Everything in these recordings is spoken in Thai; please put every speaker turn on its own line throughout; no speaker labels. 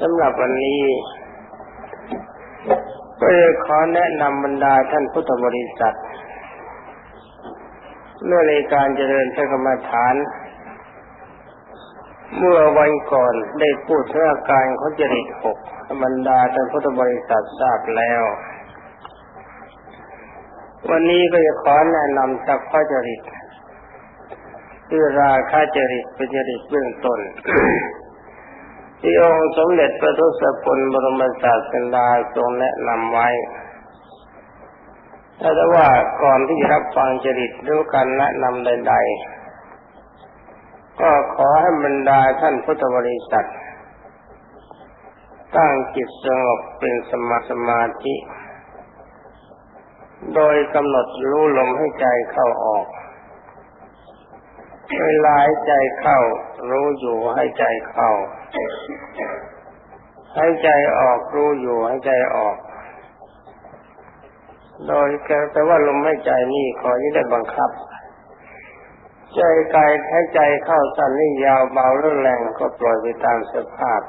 สำหรับวันนี้ก็จะขอแนะนำบรรดาท่านพุทธบริษัทเมื่อในการเจริญพระกรรมฐาน เมื่อวันก่อนได้พูดถึงอาการของจริตหกบรรดาท่านพุทธบริษัททราบแล้ว วันนี้ก็จะขอแนะนำสักข้อจริตคือราคาจริตเป็นจริตเบื้องต้น ที่องค์สมเด็จพระทศพลบรมศาสดาทรงแนะนำไว้แต่ว่าก่อนที่จะรับฟังจริตรู้การแนะนำใด ๆ ก็ขอให้บรรดาท่านพุทธบริษัท ตั้งจิตสงบเป็นสมาสมาธิ โดยกำหนดรู้ลมให้ใจเข้าออกเวลาใจเข้า รู้อยู่ให้ใจเข้า ให้ใจออกรู้อยู่ให้ใจออก โดยแต่ว่าลมให้ใจนี่ขอยี่ได้บังคับ ใจกายให้ใจเข้าสั้นนี่ยาวเบาหรือแรงก็ปล่อยไปตามสภาพ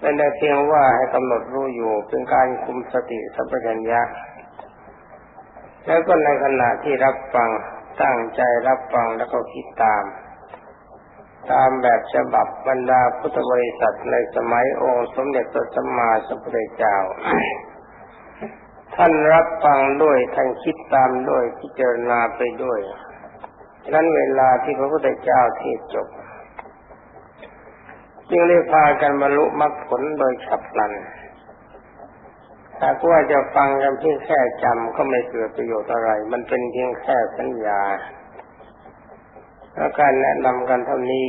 เป็นแต่เพียงว่าให้กำหนดรู้อยู่เป็นการคุมสติสัพพัญญะแล้วก็ในขณะที่รับฟังตั้งใจรับฟังแล้วก็คิดตาม ตามแบบฉบับบรรดาพุทธบริษัทในสมัยองค์สมเด็จพระสัมมาสัมพุทธเจ้า ท่านรับฟังด้วยท่านคิดตามด้วยพิจารณาไปด้วยนั้นเวลาที่พระพุทธเจ้าเทศจบ จึงได้พากันบรรลุมรรคผลโดยฉับพลันถ้าว่าจะฟังกันเพียงแค่จำก็ไม่เกิดประโยชน์อะไร มันเป็นเพียงแค่สัญญา แล้วการแนะนำกันเท่านี้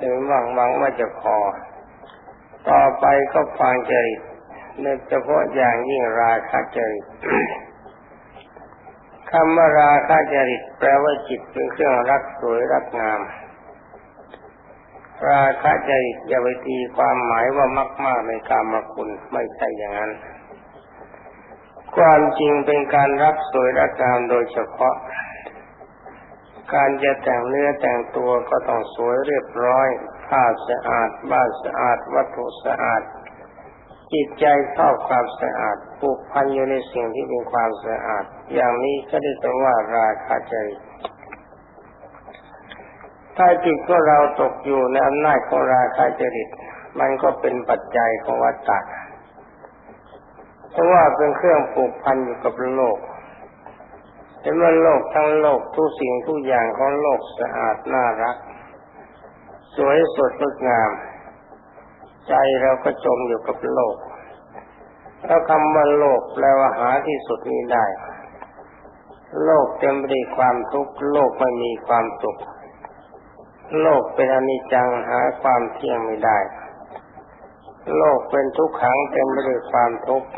ถึงหวังหวังว่าจะพอ ต่อไปก็ฟังจริตในเฉพาะอย่างยิ่งราคะจริตคำว่าราคะจริตแปลว่าจิตเป็นเครื่องรักสวยรักงาม ราคะจริตอย่าไปตีความหมายว่ามากๆในกามคุณไม่ใช่อย่างนั้น ความจริงเป็นการรักสวยรักงามโดยเฉพาะ การจะแต่งเนื้อแต่งตัวก็ต้องสวยเรียบร้อยผ้าสะอาด บ้านสะอาด วัตถุสะอาด จิตใจชอบความสะอาดผูกพันอยู่ในสิ่งที่เป็นความสะอาด อย่างนี้ก็ได้แปลว่าราคาใจถ้าจิตของเราตกอยู่ในอำนาจของราคาจริต มันก็เป็นปัจจัยของวัฏฏะเพราะว่าเป็นเครื่องผูกพันอยู่กับโลก เห็นว่าโลกทั้งโลกทุกสิ่งทุกอย่างของโลกสะอาดน่ารัก สวยสดงดงาม ใจเราก็จมอยู่กับโลกแล้วคำว่าโลกแปลว่าหาที่สุดนี้ได้ โลกเต็มไปด้วยความทุกข์โลกไม่มีความสุข โลกเป็นอนิจจังหาความเที่ยงไม่ได้ โลกเป็นทุกขังเต็มไปด้วยความทุกข์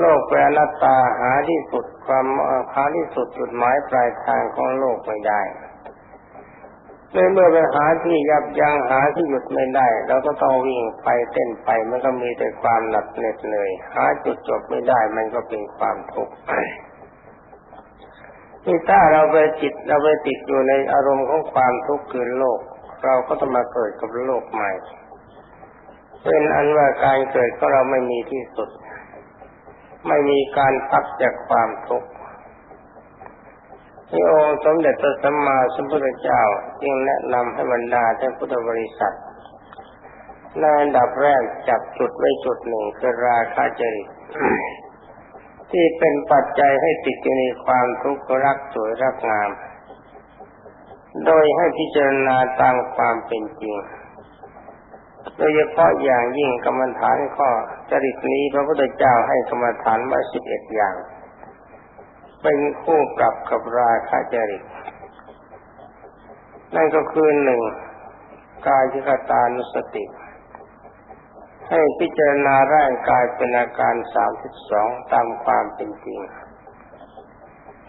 โลกเป็นอนัตตาหาที่สุด ความหาที่สุดจุดหมายปลายทางของโลกไม่ได้เมื่อเมื่อไปหาที่ยับยั้งหาที่หยุดไม่ได้เราก็ต้องวิ่งไปเต้นไปมันก็มีแต่ความหนักเหน็ดเหนื่อยหาจุดจบไม่ได้มันก็เป็นความทุกข์ที่ถ้าเราไปจิตเราไปติดอยู่ในอารมณ์ของความทุกข์คือโลก เราก็ต้องมาเกิดกับโลกใหม่ เป็นอันว่าการเกิดก็เราไม่มีที่สุด ไม่มีการพักจากความทุกข์ที่องค์สมเด็จพระสัมมาสัมพุทธเจ้าจึงแนะนำให้บรรดาท่านพุทธบริษัทในอันดับแรกจับจุดไว้จุดหนึ่งคือราคะจริตที่เป็นปัจจัยให้ติดอยู่ในความทุกข์รักสวยรักงาม โดยให้พิจารณาตามความเป็นจริง ดยเฉพาะอย่างยิ่งกรรมฐานข้อจริตนี้พระพุทธเจ้าให้กรรมฐานมาสิบเอ็ดอย่างเป็นคู่ปรับกับราคะจริต นั่นก็คือหนึ่งกายจิกตานุสติ ให้พิจารณาร่างกายเป็นอาการสามสิบสองตามความเป็นจริง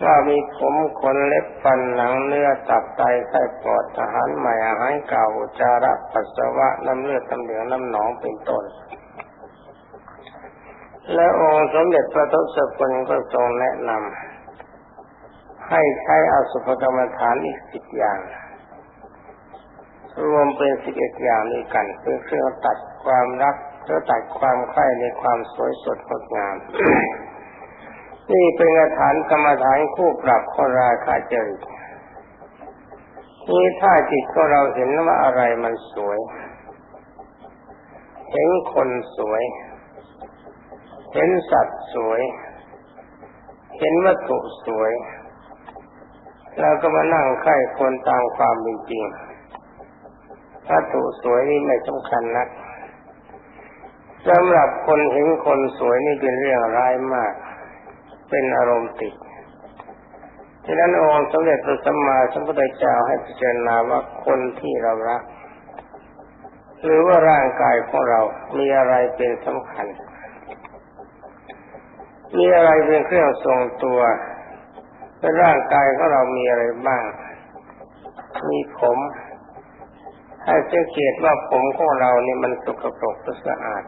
ว่ามีผมขนเล็บฟันหนังเนื้อตับไตไส้ปอดอาหารใหม่อาหารเก่าจาระปัสสาวะน้ำเลือดน้ำเหลืองน้ำหนองเป็นต้น และองค์สมเด็จพระทศพลก็ทรงแนะนำให้ใช้อสุภกรรมฐานอีกสิบอย่าง รวมเป็นสิบเอ็ดอย่างนี้กันเป็นเครื่องตัดความรักเพื่อตัดความใคร่ในความสวยสดงดงาม นี่เป็นฐานกรรมฐานคู่ปรับข้อราคาจริตนี่ถ้าจิตของเราเห็นว่าอะไรมันสวย เห็นคนสวย เห็นสัตว์สวย เห็นวัตถุสวยเราก็มานั่งไข่คนตามความเป็นจริงวัตถุสวยนี่ไม่สำคัญนักสำหรับคนเห็นคนสวยนี่เป็นเรื่องร้ายมาก เป็นอารมณ์ติดฉะนั้นองค์สมเด็จพระสัมมาสัมพุทธเจ้าให้พิจารณาว่าคนที่เรารัก หรือว่าร่างกายของเรา มีอะไรเป็นสำคัญ มีอะไรเป็นเครื่องทรงตัวในร่างกายของเรามีอะไรบ้าง มีผม ให้สังเกตว่าผมของเรานี่มันสกปรกหรือสะอาด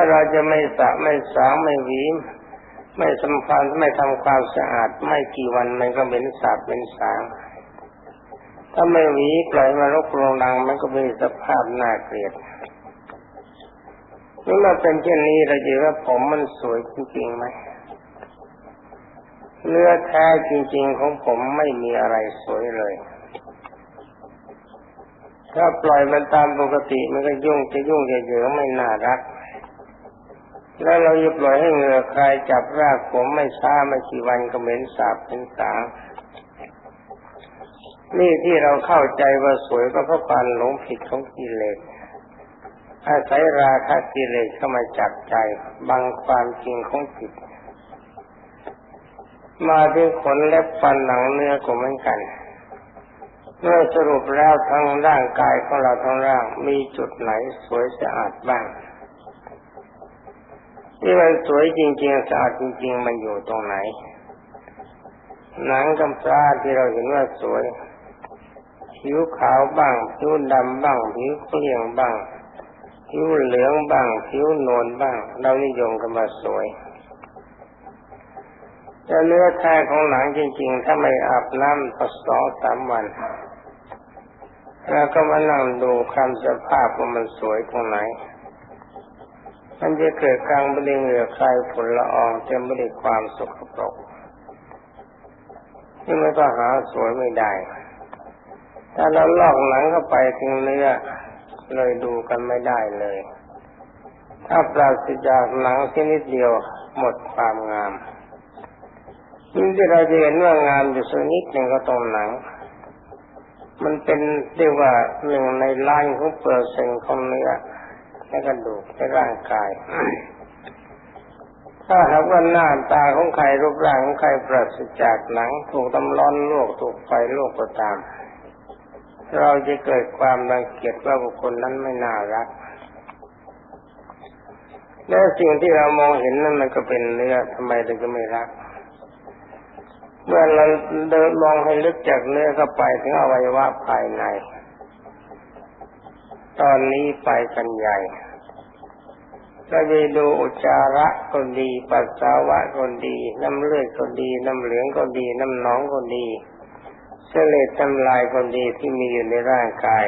ถ้าเราจะไม่สระไม่สางไม่หวีไม่สำคัญไม่ทำความสะอาด ไม่กี่วันมันก็เป็นสาบเป็นสาง ถ้าไม่หวีปล่อยมารกโรงดังมันก็มีสภาพน่าเกลียดนี่มาเป็นเช่นนี้เราจะว่าผมมันสวยจริงๆไหมเนื้อแท้จริง ๆ ของผมไม่มีอะไรสวยเลย ถ้าปล่อยมันตามปกติมันก็ยุ่งจะยุ่งจะเยอะไม่น่ารัก แล้วเราจะปล่อยให้เหงื่อใครจับรากผมไม่ช้าไม่กี่วันก็เหม็นสาบเป็นสางนี่ที่เราเข้าใจว่าสวยก็เพราะความหลงผิดของกิเลสอาศัยราคะกิเลสเข้ามาจับใจบังความจริงของจิต มาที่ขนเล็บฟันหนังเนื้อก็เหมือนกันเมื่อสรุปแล้วทั้งร่างกายของเราทั้งร่างมีจุดไหนสวยสะอาดบ้าง ที่มันสวยจริงๆสะอาดจริง ๆ มันอยู่ตรงไหน หนังกำพร้าที่เราเห็นว่าสวย ผิวขาวบ้าง ผิวดำบ้าง ผิวเกลี้ยงบ้าง ผิวเหลืองบ้าง ผิวนวลบ้าง เรานิยมกันมาสวยแต่เนื้อแท้ของหนังจริง ๆ ถ้าไม่อาบน้ำก็สองสามวัน แล้วก็มานั่งดูคำสภาพว่ามันสวยตรงไหน มันจะเกิดกลางบริเหงื่อใครผลละอองเต็มได้วยความสกปรกที่มันก็หาสวยไม่ได้ ถ้าเราลอกหนังเข้าไปถึงเนื้อเลยดูกันไม่ได้เลย ถ้าปราศจากหนังชนิดเดียวหมดความงามสิ่งที่เราจะเห็นว่างามอยู่สักนิดหนึ่งก็ตรงหนัง มันเป็นเรียกว่าหนึ่งในล้านของเปอร์เซ็นต์ของเนื้อ และกระดูกในร่างกาย ถ้าหากว่าหน้าตาของใครรูปร่างของใครปราศจากหนัง ถูกตำร้อนลวกถูกไฟลวกก็ตาม เราจะเกิดความรังเกียจว่าบุคคลนั้นไม่น่ารักและสิ่งที่เรามองเห็นนั้นมันก็เป็นเนื้อทำไมเราจะไม่รัก เมื่อเราเดินมองให้ลึกจากเนื้อเข้าไปถึงอวัยวะภายใน ตอนนี้ไปกันใหญ่ เราจะดูอุจจาระก็ดี ปัสสาวะก็ดี น้ำเลือดก็ดี น้ำเหลืองก็ดี น้ำหนองก็ดีเสลดทำลายก็ดีที่มีอยู่ในร่างกาย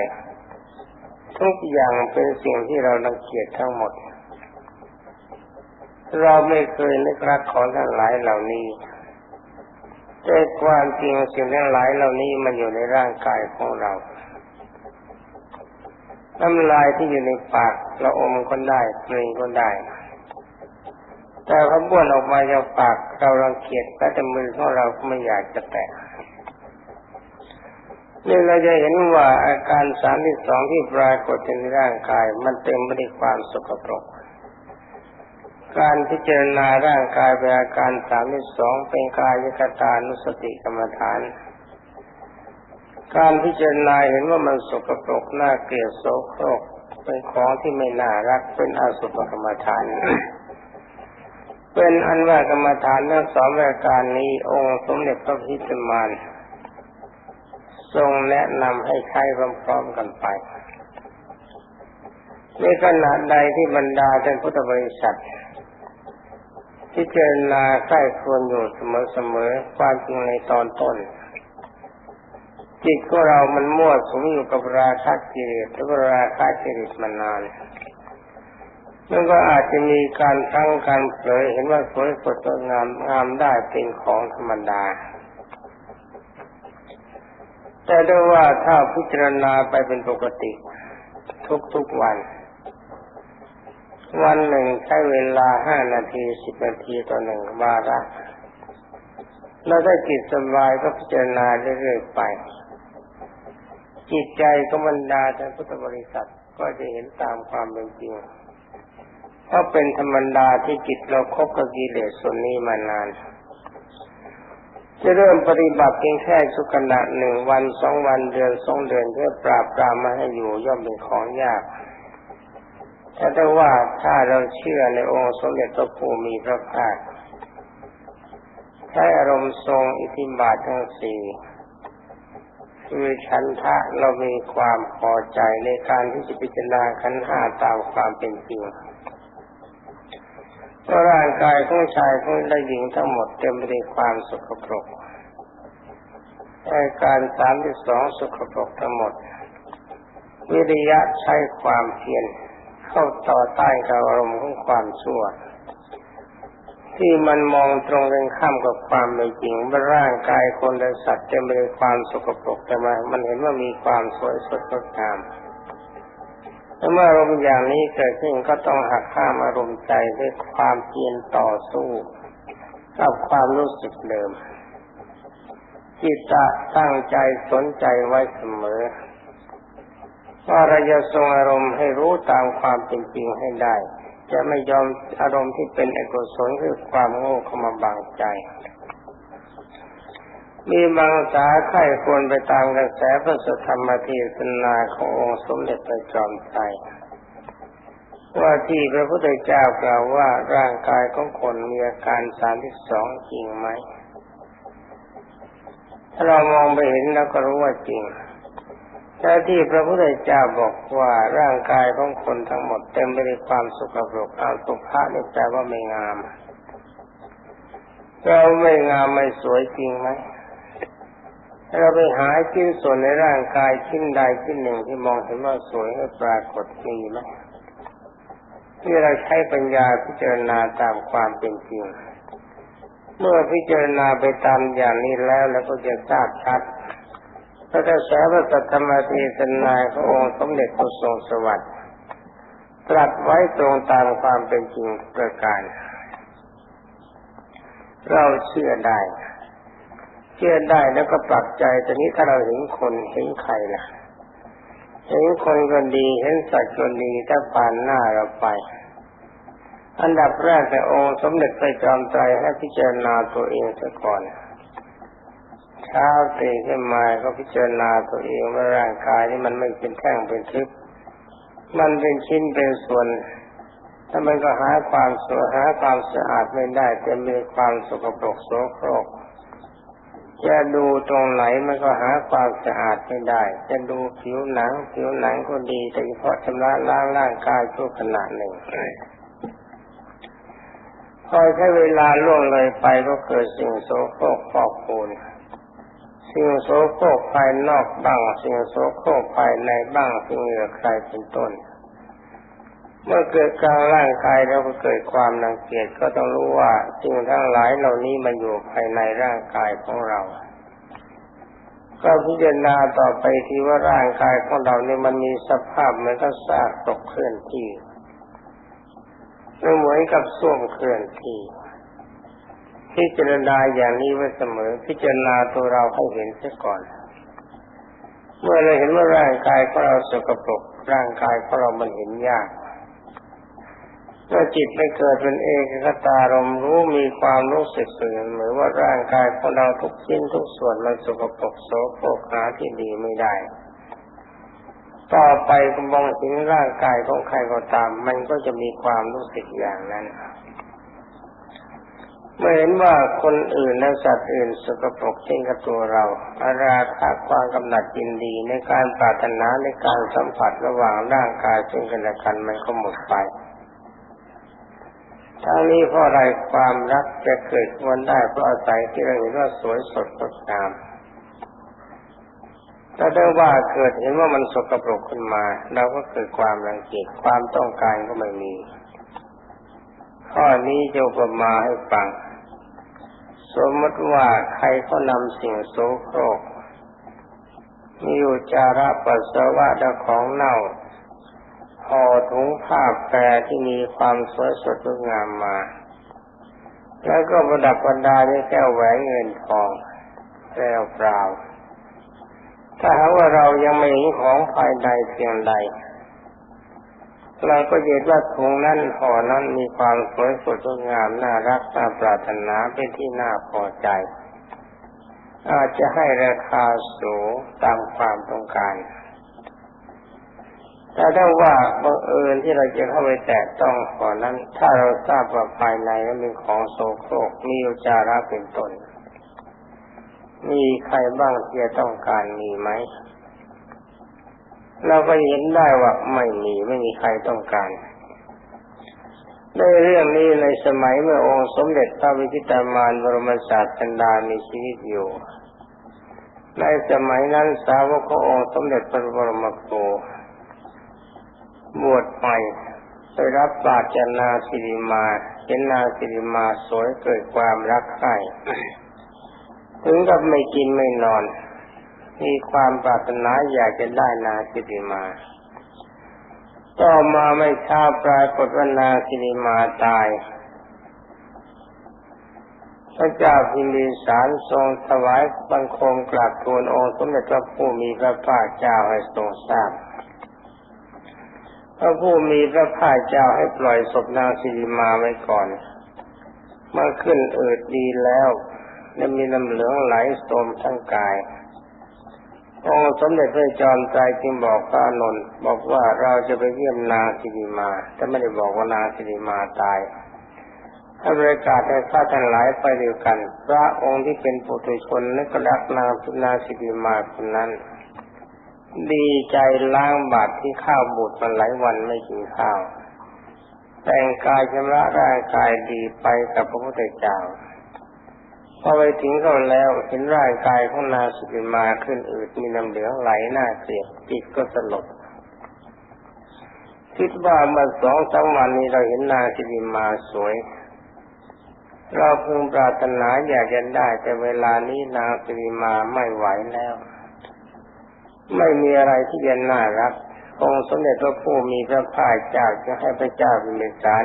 ทุกอย่างเป็นสิ่งที่เราลังเกียจทั้งหมด เราไม่เคยนึกรักของทั้งหลายเหล่านี้แต่ความจริงสิ่งทั้งหลายเหล่านี้มันอยู่ในร่างกายของเรา น้ำลายที่อยู่ในปากเราอมก็ได้กลืนก็ได้ แต่พอบ้วนออกมาจากปากเรารังเกียจแต่มือของเราก็ไม่อยากจะแตะนี่เราจะเห็นว่าอาการสามที่สองที่ปรากฏในร่างกาย มันเต็มไปด้วยความสกปรก การพิจารณาร่างกายเป็นอาการสามที่สองเป็นกายยกตานุสติกรรมฐาน การพิจารณาเห็นว่ามันสกปรกน่าเกลียดโสโครกเป็นของที่ไม่น่ารักเป็นอาสุภกรรมฐาน เป็นอันว่ากรรมฐานทั้งสองรายการนี้องค์สมเด็จพระพิจมานทรงแนะนำให้ใช้พร้อมๆกันไปในขณะใดที่บรรดาท่านพุทธบริษัทพิจารณาใกล้ควรอยู่เสมอๆความจริงในตอนต้น จิตของเรามันมั่วสมอยู่กับราคะกิเลสแล้วก็ราคะกิเลสมานานมันก็อาจจะมีการตั้งการเผยเห็นว่าสวยสดงามงามได้เป็นของธรรมดา แต่ด้วยว่าถ้าพิจารณาไปเป็นปกติ ทุกๆวัน วันหนึ่งใช้เวลาห้านาทีสิบนาทีต่อหนึ่งวาระแล้วถ้าจิตสบายก็พิจารณาเรื่อยๆไป จิตใจก็บรรดาท่านพุทธบริษัทก็จะเห็นตามความเป็นจริงเพราะเป็นธรรมดาที่จิตเราคบกับกิเลสส่วนนี้มานาน จะเริ่มปฏิบัติเพียงแค่ชุขณะหนึ่งวันสองวันเดือนสองเดือนเพื่อปราบปรามมาให้อยู่ย่อมเป็นของยากแต่ถ้าว่าถ้าเราเชื่อในองค์สมเด็จพระภูมิพระภาคใช้อารมณ์ทรงอิทธิบาททั้งสี่ คือฉันทะเรามีความพอใจในการที่จะพิจารณาขันห้าตามความเป็นจริงเพราะร่างกายของชายของหญิงทั้งหมดเต็มไปด้วยความสุขปรกอาการสามที่สองสุขปรกทั้งหมด วิริยะใช้ความเพียรเข้าต่อต้านกับอารมณ์ของความชั่ว ที่มันมองตรงกันข้ามกับความเป็นจริงว่าร่างกายคนและสัตว์จะมีความสกปรกแต่มามันเห็นว่ามีความสวยสดงดงามแต่เมื่ออารมณ์อย่างนี้เกิดขึ้นก็ต้องหักข้ามอารมณ์ใจด้วยความเพียรต่อสู้กับความรู้สึกเดิมจิตจะตั้งใจสนใจไว้เสมอว่าเราจะทรงอารมณ์ให้รู้ตามความเป็นจริงให้ได้ จะไม่ยอมอารมณ์ที่เป็นอกุศลคือความโง่เข้ามาบังใจ มีบางสาไข่ควรไปตามกระแสพระสุธรรมเทศนาขององค์สมเด็จพระจอมไตรว่าที่พระพุทธเจ้ากล่าวว่าร่างกายของคนมีอาการสามที่สองจริงไหม ถ้าเรามองไปเห็นแล้วก็รู้ว่าจริง แต่ที่พระพุทธเจ้าบอกว่าร่างกายของคนทั้งหมดเต็มไปด้วยความสุขภพเอาสุภาพนี่แปลว่าไม่งามเราไม่งามไม่สวยจริงไหมเราไปหาชิ้นส่วนในร่างกายชิ้นใดชิ้นหนึ่งที่มองเห็นว่าสวยให้ปรากฏมีไหมที่เราใช้ปัญญาพิจารณาตามความเป็นจริง เมื่อพิจารณาไปตามอย่างนี้แล้วแล้วก็จะทราบชัด พระกษาพระสัทธรรมเทศนาขององค์สมเด็จพระทรงสวัสดิ์ตรัสไว้ตรงตามความเป็นจริงประการ เราเชื่อได้ เชื่อได้แล้วก็ปรับใจแต่นี้ถ้าเราเห็นคนเห็นใครล่ะเห็นคนก็ดีเห็นสัตว์ก็ดีถ้าผ่านหน้าเราไป อันดับแรกแต่องค์สมเด็จพระจอมไตรให้พิจารณาตัวเองซะก่อน เช้าตื่นขึ้นมาก็พิจารณาตัวเองว่าร่างกายนี่มันไม่เป็นแท่งเป็นทิพย์มันเป็นชิ้นเป็นส่วนถ้ามันก็หาความสวยหาความสะอาดไม่ได้จะมีความสกปรกโสโครกจะดูตรงไหนมันก็หาความสะอาดไม่ได้ จะดูผิวหนัง ผิวหนังก็ดีแต่เฉพาะชำระล้างร่างกายชั่วขณะหนึ่งพอใช้เวลาล่วงเลยไปก็เกิดสิ่งโสโครกปอกปูน สิ่งโสโครกภายนอกบ้าง สิ่งโสโครกภายในบ้างสิ่งเหนือใครเป็นต้น เมื่อเกิดกลางร่างกายแล้วก็เกิดความนังเกียจก็ต้องรู้ว่าสิ่งทั้งหลายเหล่านี้มันอยู่ภายในร่างกายของเรา ก็พิจารณาต่อไปที่ว่าร่างกายของเราเนี่ยมันมีสภาพเหมือนกับซากตกเคลื่อนที่เหมือนกับส้วมเคลื่อนที่ พิจารณาอย่างนี้ไว้เสมอ พิจารณาตัวเราให้เห็นเสียก่อน เมื่อเราเห็นว่าร่างกายของเราสกปรกร่างกายของเรามันเห็นยากเมื่อจิตไม่เกิดเป็นเอกคตารมรู้มีความรู้สึกตื่นเหมือนว่าร่างกายของเราทุกชิ้นทุกส่วนมันสกปรกโสโครกหาที่ดีไม่ได้ ต่อไปก็มองเห็นร่างกายของใครก็ตาม มันก็จะมีความรู้สึกอย่างนั้น เมื่อเห็นว่าคนอื่นและสัตว์อื่นสกปรกเช่นกับตัวเรา อาราคาความกำหนัดยินดีในการปรารถนาในการสัมผัสระหว่างร่างกายซึ่งกันและกันมันก็หมดไปทั้งนี้เพราะอะไรความรักจะเกิดวันได้เพราะอาศัยที่เราเห็นว่าสวยสดงดงามถ้าได้ว่าเกิดเห็นว่ามันสกปรกขึ้นมาเราก็เกิดความรังเกียจความต้องการก็ไม่มี ข้อนี้จะประมาให้ฟัง สมมติว่าใครเขานำสิ่งโสโครกมีอุจาระปัสสาวะและของเน่าห่อถุงผ้าแปรที่มีความสวยสดงดงามมา แล้วก็ประดับประดาด้วยแก้วแหวนเงินทองแก้วเปล่า ถ้าหากว่าเรายังไม่เห็นของภายในเพียงใด เราก็เห็นว่าถุงนั้นห่อนั้นมีความสวยสดงามน่ารักน่าปรารถนาเป็นที่น่าพอใจ อาจจะให้ราคาสูงตามความต้องการแต่ถ้าว่าบังเอิญที่เราจะเข้าไปแตะต้องก่อนนั้น ถ้าเราทราบว่าภายในนั้นมีของโสโครกมีอุจาระเป็นต้นมีใครบ้างที่จะต้องการมีไหม เราก็เห็นได้ว่าไม่มีไม่มีใครต้องการในเรื่องนี้ในสมัยเมื่อองค์สมเด็จพระวิชิตามานบรมศาสดามีชีวิตอยู่ ในสมัยนั้นสาวกขององค์สมเด็จพระบรมโคบวชใหม่ไปรับบาตรจากนาสิริมาเห็นนาสิริมาสวยเกิดความรักใคร่ถึงกับไม่กินไม่นอน มีความปรารถนาอยากจะได้นาสิริมา ต่อมาไม่ช้าปรากฏว่านาสิริมาตาย พระเจ้าพิมพิสารทรงถวายบังคมกราบทูลองค์สมเด็จพระผู้มีพระภาคเจ้าให้ทรงทราบพระผู้มีพระภาคเจ้าให้ปล่อยศพนางสิริมาไว้ก่อนเมื่อขึ้นเอิดดีแล้ว และมีน้ำเหลืองไหลโสมทั้งกาย องสมเด็จพระจอมไตรจึงบอกพระนนท์บอกว่าเราจะไปเยี่ยมนางสิริมา แต่ไม่ได้บอกว่านางสิริมาตายถ้าบริการให้ข้าทั้งหลายไปเดียวกัน พระองค์ที่เป็นปุถุชนและก็รักนางพุนาสิริมาคนนั้น ดีใจล้างบาตรที่ข้าวบุตรมาหลายวันไม่กินข้าว แต่งกายชำระร่างกายดีไปกับพระพุทธเจ้า พอไปถึงเขาแล้วเห็นร่างกายของนางสุิมาขึ้นอืดมีน้ำเหลืองไหลหน้าเสียจิตก็สลดคิดว่าเมื่อสองสามวันนี้เราเห็นนางสุิมาสวย เราพึงปรารถนาอยากจะได้ แต่เวลานี้นางสุิมาไม่ไหวแล้ว ไม่มีอะไรที่จะน่ารักองค์สมเด็จพระผู้มีพระภาคเจ้าจะให้พระเจ้าพิมพิสาร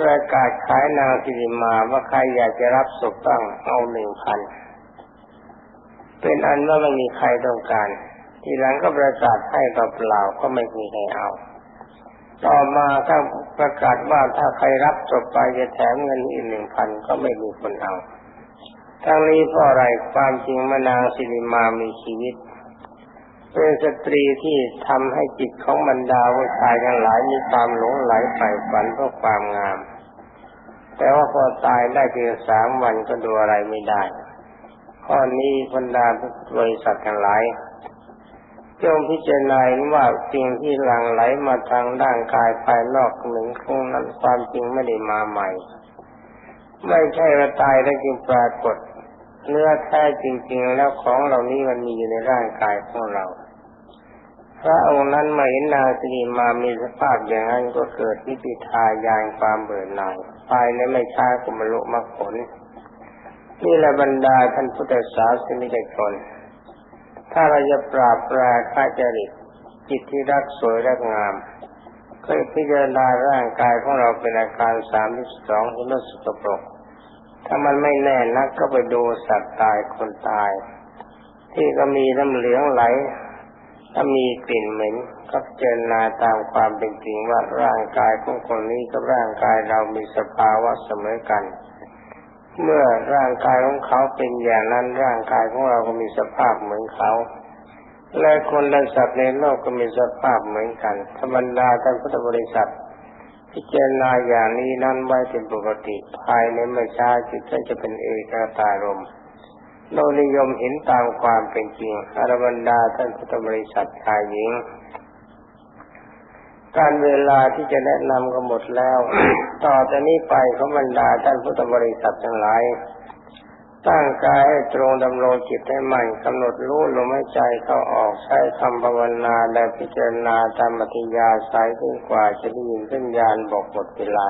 ประกาศขายนางสิริมาว่าใครอยากจะรับศพต้งเอาหนึ่งพันเป็นอันว่าไม่มีใครต้องการ ทีหลังก็ประกาศให้เปล่าก็ไม่มีใครเอา ต่อมาถ้าประกาศว่าถ้าใครรับศพไปจะแถมเงินอีกหนึ่งพันก็ไม่มีคนเอาทั้งนี้เพราะอะไรความจริงมานางสิริมามีชีวิต เป็นสตรีที่ทำให้จิตของบรรดาผู้ชายทั้งหลายมีความหลงไหลใฝ่ฝันเพราะความงาม แต่ว่าพอตายได้เพียงสามวันก็ดูอะไรไม่ได้ ข้อนี้บรรดาบริษัททั้งหลายจงพิจารณาว่าสิ่งที่หลั่งไหลมาทางร่างกายภายนอกหนึ่งคงนั้นความจริงไม่ได้มาใหม่ ไม่ใช่ว่าตายแล้วจึงปรากฏ เนื้อแท้จริง ๆ แล้วของเหล่านี้มันมีอยู่ในร่างกายของเราพระองค์นั้นมาเห็นนางสิริมามีสภาพอย่างนั้นก็เกิดวิปิทายานความเบื่อหน่าย ภายในไม่ช้าก็มรุมรรคผล นี่แหละบรรดาท่านพุทธศาสนิกชน ถ้าเราจะปราบปราข้าจริตจิตที่รักสวยรักงามเคยพิจารณาร่างกายของเราเป็นอาการสามที่สองที่มันสกปรก ถ้ามันไม่แน่นักก็ไปดูสัตว์ตายคนตาย ที่ก็มีน้ำเหลืองไหล ถ้ามีกลิ่นเหม็นก็เจรนาตามความเป็นจริงว่าร่างกายของคนนี้กับร่างกายเรามีสภาวะเสมอกัน เมื่อร่างกายของเขาเป็นอย่างนั้นร่างกายของเราก็มีสภาพเหมือนเขาและคนและสัตว์ในโลกก็มีสภาพเหมือนกัน ธรรมดาท่านพุทธบริษัท พิจารณาอย่างนี้นั้นไว้เป็นปกติภายในไม่ช้าจิตท่านจะเป็นเอกตารมณ์ เรานิยมเห็นตามความเป็นจริงอารบรรดาท่านพุทธบริษัทชายหญิง การเวลาที่จะแนะนำก็หมดแล้ว ต่อจากนี้ไปขบรรดาท่านพุทธบริษัททั้งหลายตั้งกายให้ตรงดำรงจิตให้มั่นกำหนดรู้ลมหายใจเข้าออกใช้คำภาวนาและพิจารณาตามปฏิยาสายขึ้นกว่าจะได้ยินสัญญาณบอกหมดเวลา